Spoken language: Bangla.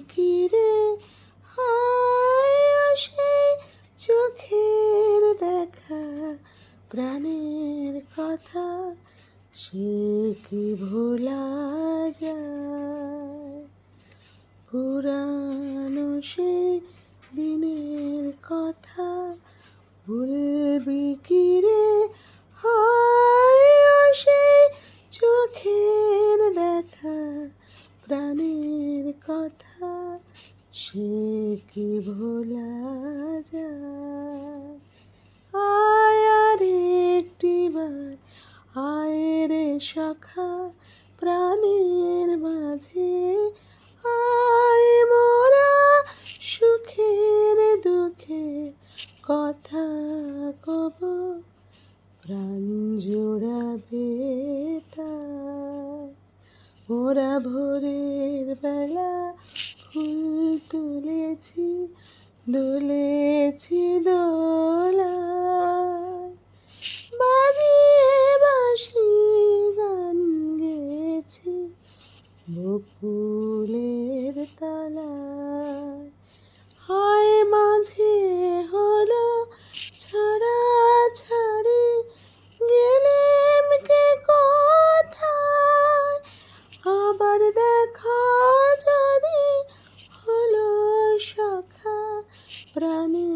কিরে হায় আসে চোখের দেখা, প্রাণের কথা সে কি ভোলা যায়? পুরানো সে দিনের কথা ভুলবি কিরে সে কি ভোলা যায়? আয় আর একটিবার আয় রে সখা প্রাণের মাঝে আয় মোরা সুখের দুঃখে কথা কব, প্রাণ জোড়াবে তাই মোরা ভোরের বেলা ফুল তুলেছি দুলেছি দোলা বাসি গান গেছি বকুলের তলায় দেখা